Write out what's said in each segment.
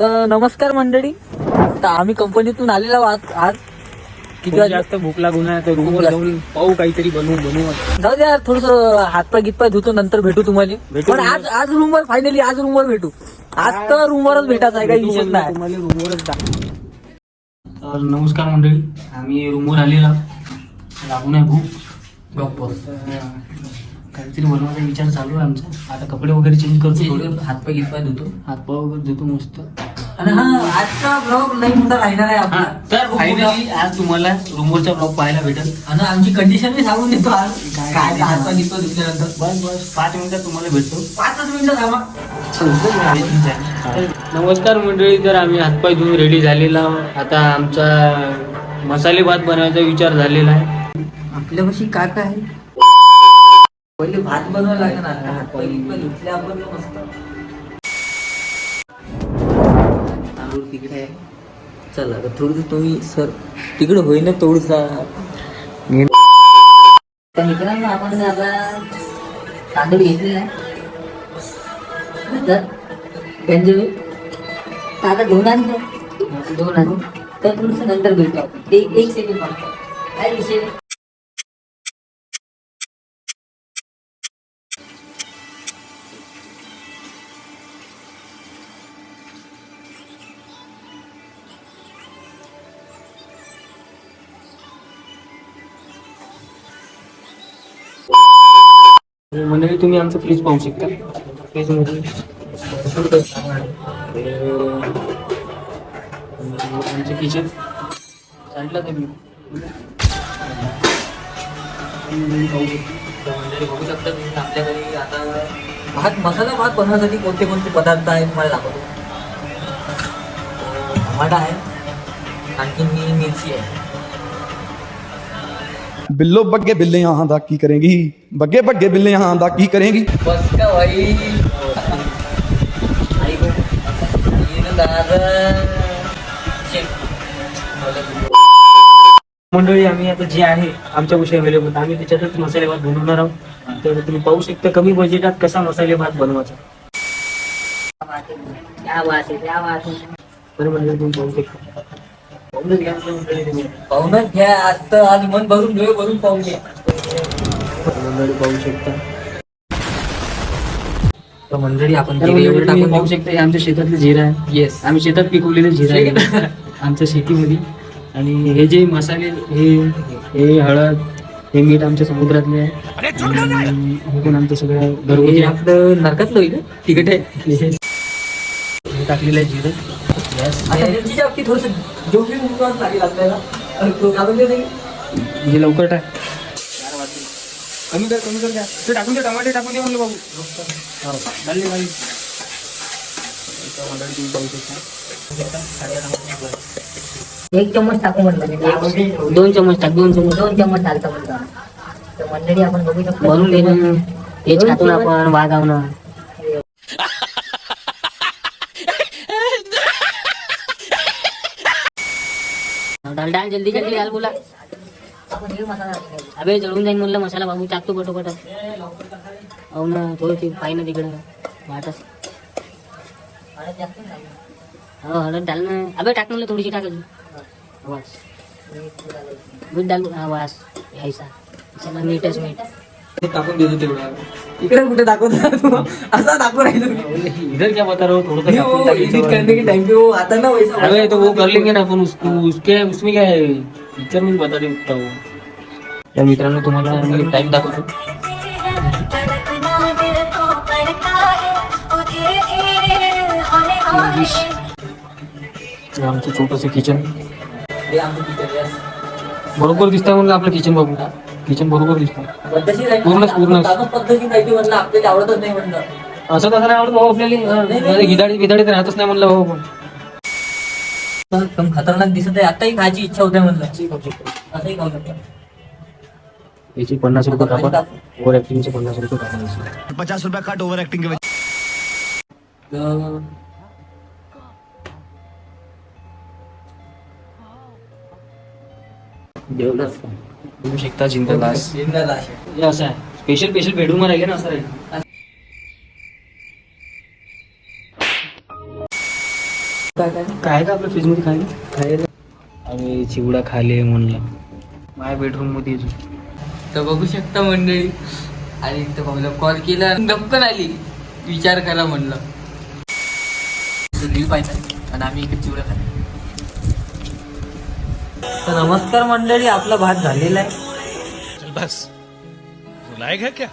तर नमस्कार मंडळी. तर आम्ही कंपनीतून आलेलो आहोत आज. किती वाजता जास्त भूक लागून आहे तर रूमवर जास्त. जाऊन पाहू काहीतरी बनवू बनवू जाऊ द्या थोडस हातपाय गितपाय धुतो नंतर भेटू तुम्हाला. भेटू पण आज आज रूमवर फायनली आज रूमवर भेटू. आज तर रूमवरच भेटायचं आहे काही विषय नाही. तुम्हाला रूमवरच तर नमस्कार मंडळी आम्ही रूमवर आलेला. लागून आहे भूक. काहीतरी बनवायचा विचार चालू आहे आमचा. आता कपडे वगैरे चेंज करतो थोडे. हातपाय गितपाय धुतो? हातपाय वगैरे धुतो मस्त. आणि हा आजचा ब्लॉग नाही मोठा राहणार आहे हा आपला तर फायनली आज तुम्हाला रूमवरचा ब्लॉग पाहायला भेटेल. आणि आमची कंडिशन मी सांगून देतो आज. काय? हातपाय गितपाय धुतल्यानंतर. बस बस पाच मिनिटात तुम्हाला भेटतो. पाचच मिनिटं थांबा. नमस्कार मंडळी तर आम्ही हातपाय धुवून रेडी झालेला आहोत. आता आमचा मसाले भात बनवायचा विचार झालेला आहे. आपल्यापाशी काय काय आहे? पहिले भात बनवा लागणार का हात गितपाय धुतले आपण मस्त. तांदूळ तिकडे आहे. चला आता थोडस तुम्ही सर तिकडे होईना थोडसा तर मित्रांनो आपण आता तांदूळ घेतलेला आहे. तर गंजवी आता दोन आणतो. दोन आणू तर थोडस नंतर भेटतो एक एक सेकंड मागतो काय विषय? मंडळी तुम्ही आमचं फ्रीज पाहू शकता. फ्रीजमध्ये आमचं किचन सांगितलं का मी? पाहू शकता. मंडळी बघू शकता तुम्ही आपल्या आता भात मसाला भात बनवण्यासाठी कोणते कोणते पदार्थ आहेत तुम्हाला दाखवतो. टमाटा आहे आणखी मी मिरची आहे. बिल्लो बग्गे बिल्ले यहाँ दा की करेंगी? बग्गे बग्गे बिल्ले यहाँ दा की करेंगी? बस का भाई मंडळी आम्ही आता जे आहे आमच्या विषयी अवेलेबल आम्ही त्याच्यातच मसाले भात बनवणार आहोत. तर तुम्ही पाहू शकता कमी बजेटात कसा मसाले भात बनवायचा. पाहूनच घ्या आज तर आज मन भरून डोळे भरून पाहून घ्या. मंडळी पाहू शकता. तर मंडळी आपण जिरे एवढं टाकून पाहू शकता हे आमच्या शेतातले जिरा आहे. येस आम्ही शेतात पिकवलेले जिरा आहे. आमच्या शेतीमध्ये. आणि हे जे मसाले हे हे हळद हे मीठ आमच्या समुद्रातले आहे. हे पण आमचं सगळं घरगुती आपलं नरकातलं होईल तिकट आहे. हे टाकलेलं आहे जिरं. आता मिरचीच्या बाबतीत थोडस जोखमी उमटवाच लागेल आपल्याला अरे तो काय म्हणते ते? हे लवकर टाक. कमी कर कमी कर द्या ते टाकून दे टमाटे टाकून दे म्हणलं बाबू हो, तुम्ही पाहू शकता. एक चम्मच टाकू म्हटलं दोन चमच टाक दोन चमच दोन चम्मच चालतं म्हटलं तर मंडळी आपण बघू शकतो. भरून घे ना तेच खातो ना आपण वाघाव डाल डाल जल्दी जल्दी डाल बोला। अबे जळून जाईन म्हणलं मसाला बाबू टाकतो पटोपट. अहो ना थोडं ते पाय ना तिकडं. वाटच हो हळद डाल ना. अबे टाक म्हणलं थोडीशी टाकायची वास. मीठ डाल. हा वास. घ्यायचा चला मीठच मीठ. टाकून देतो तेवढं. इकडे कुठे दाखवतो तू? असा दाखवून राहिलो इधर क्या बता रहा हो? थोड़ा सा वो एडिट करने के टाइम पे वो आता ना वैसा अबे तो वो कर लेंगे ना अपन उसको उसके उसमें क्या है? पिक्चर में बता देता हूँ तर मित्रांनो तुम्हाला मी टाइम दाखवतो. आमचं छोटंसं किचन आमचं किचन yes. बरोबर दिसतंय म्हणलं आपलं किचन बघू किचन बरोबर दिसतं. पूर्णच- म्हणलं आपल्याला आवडतच नाही म्हणलं. असं तसं नाही आवडत भाऊ आपल्याला गिदाडी गिदाडी तर राहतच नाही म्हणलं भाऊ पण खतरनाक दिसत आहे. आताही खायची इच्छा होते म्हणलं. असंही खाऊ शकतो. याची पन्नास रुपये कापा. ओव्हर ऍक्टिंगचे पन्नास रुपये कापा. पचास रुपया कट ओवर एक्टिंग के? जेवढंच बघू शकता जिंदादास जिंदादास हे असं आहे. स्पेशल स्पेशल बेडरूम राहिले ना असं राहील. काय का आपल्या फ्रीजमध्ये खायला खायला? आम्ही चिवडा खाले म्हणला. माझ्या बेडरूममध्ये तर बघू शकता मंडळी. आणि तर मला कॉल केला. गपकन आली. विचार करा म्हणलं. पाहिजे आणि आम्ही इकडे चिवडा खाली तर नमस्कार मंडळी आपला भात झालेला आहे बस रुलाएगा क्या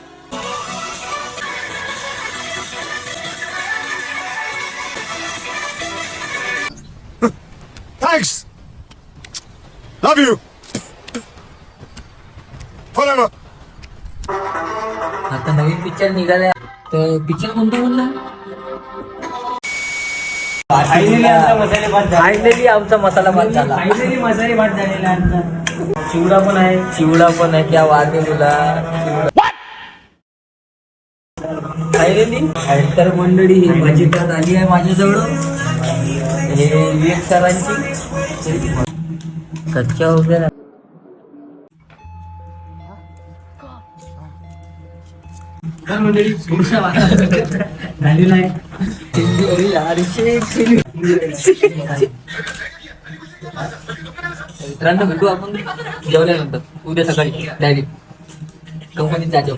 Thanks. Love you. Forever. आता नवीन पिक्चर निघालाय तर पिक्चर कोणतं बोलला फायनली आमचा मसाले भात झाला. फायनली आमचा मसाला भात झाला. फायनली मसाले भात झालेला आमचा. चिवडा पण आहे. चिवडा पण आहे. क्या वादे तुला. फायनली तर मंडळी ही भाजी भात आली आहे माझ्याजवळ हे विवेक सरांची. कच्च्या वगैरे. झालेला आहे मित्रांनो भेटू आपण जेवल्यानंतर उद्या सकाळी डायरेक्ट कंपनीत जायचं